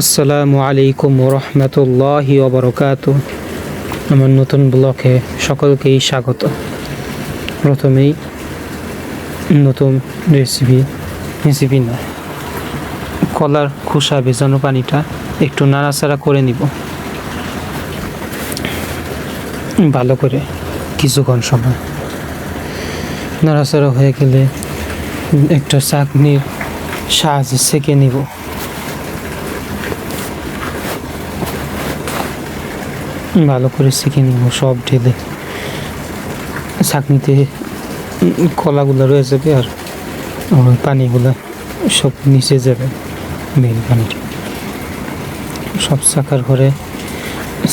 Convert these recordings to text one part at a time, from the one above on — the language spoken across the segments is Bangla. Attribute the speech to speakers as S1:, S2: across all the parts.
S1: আসসালামু আলাইকুম রহমতুল্লাহি ওবরকাত। আমার নতুন ব্লকে সকলকেই স্বাগত। প্রথমেই নতুন রেসিপি রেসিপি না কলার খোসা ভেজানো পানিটা একটু নাড়াচাড়া করে নিব। ভালো করে কিছুক্ষণ সময়। নাড়াচাড়া হয়ে গেলে একটা চাকনির সাহায্যে সেকে নিব। ভালো করে শিখে নিব, সব ঢেলে। ছাঁকনিতে কলাগুলো রয়ে যাবে আর পানিগুলো সব নিচে যাবে মেন পানিটা। সব চাকার ঘরে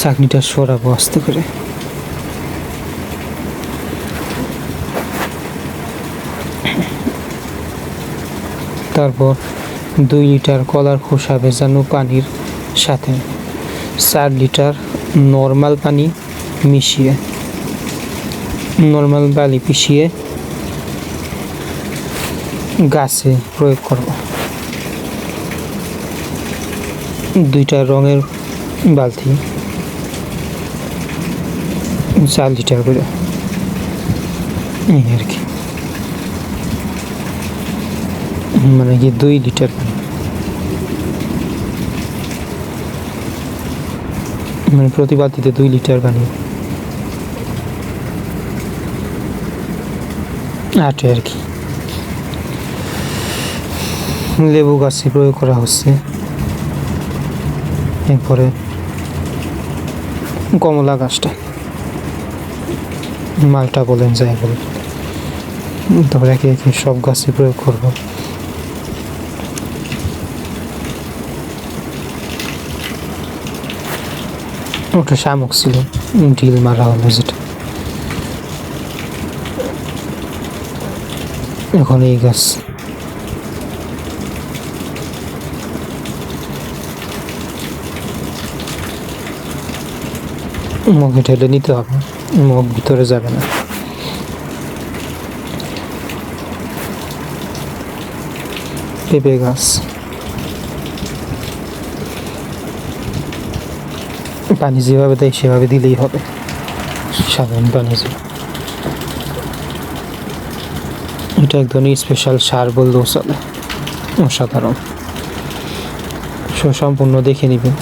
S1: চাকনিটা সরাবো আস্তে করে। তারপর দুই লিটার কলার খোসা ভেজানো পানির সাথে চার লিটার নর্মাল পানি মিশিয়ে, নর্মাল বালি পিষিয়ে গাছে প্রয়োগ করব। দুইটা রঙের বালতি, চার লিটার করে। আর কি। মানে কি দুই লিটার পানি? মানে প্রতি বালতিতে দুই লিটার পানি। আটে আর কি। লেবু গাছে প্রয়োগ করা হচ্ছে। এরপরে কমলা গাছটা। মালটা বলেন যাই বলেন। তারপরে একে একে সব গাছে প্রয়োগ করব। ওটা শামুক ছিল ঢিল মারা হলো যেটা এখন এই গাছ মুখে ঢেলে নিতে হবে মুখ ভিতরে যাবে না পেঁপে গাছ পানি যেভাবে দেয় সেভাবে দিলেই হবে। সাধারণ পানি এটা এক ধরনের স্পেশাল সার বললেও চলে। অসাধারণ। সম্পূর্ণ দেখে নিবেন।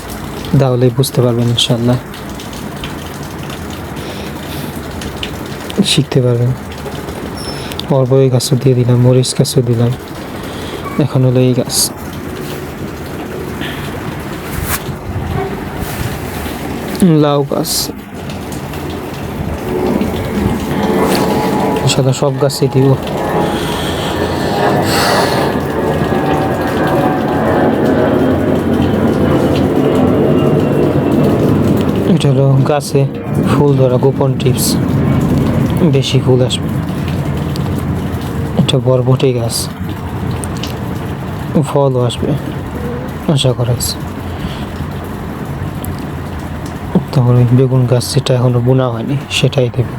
S1: তাহলেই বুঝতে পারবেন ইনশাল্লাহ শিখতে পারবেন। এই গাছও দিয়ে দিলাম, মরিচ গাছও দিলাম। এখন হলো এই গাছ। লাউ গাছ। সাদা সব গাছে দিব এটা হলো গাছে ফুল ধরা গোপন টিপস। বেশি ফুল আসবে। এটা বরবটি গাছ। ফলও আসবে, আশা করা তারপরে বেগুন গাছ যেটা এখনও বোনা হয়নি, সেটাই দেব।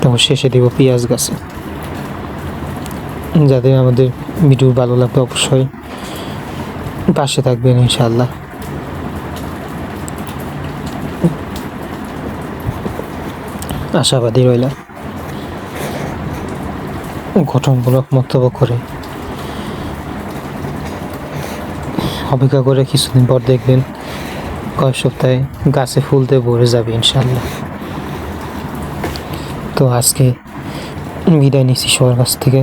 S1: তারপর শেষে দেব পেঁয়াজ গাছে। যাদের আমাদের ভিডিও ভালো লাগবে অবশ্যই। পাশে থাকবেন ইনশাল্লাহ আশাবাদী রইলাম। গঠনমূলক মন্তব্য করে। অপেক্ষা করে কিছুদিন পর দেখবেন। কয়েক সপ্তাহে গাছে ফুলতে ভরে যাবে ইনশাল্লাহ তো আজকে বিদায় নিচ্ছি সবার কাছ থেকে।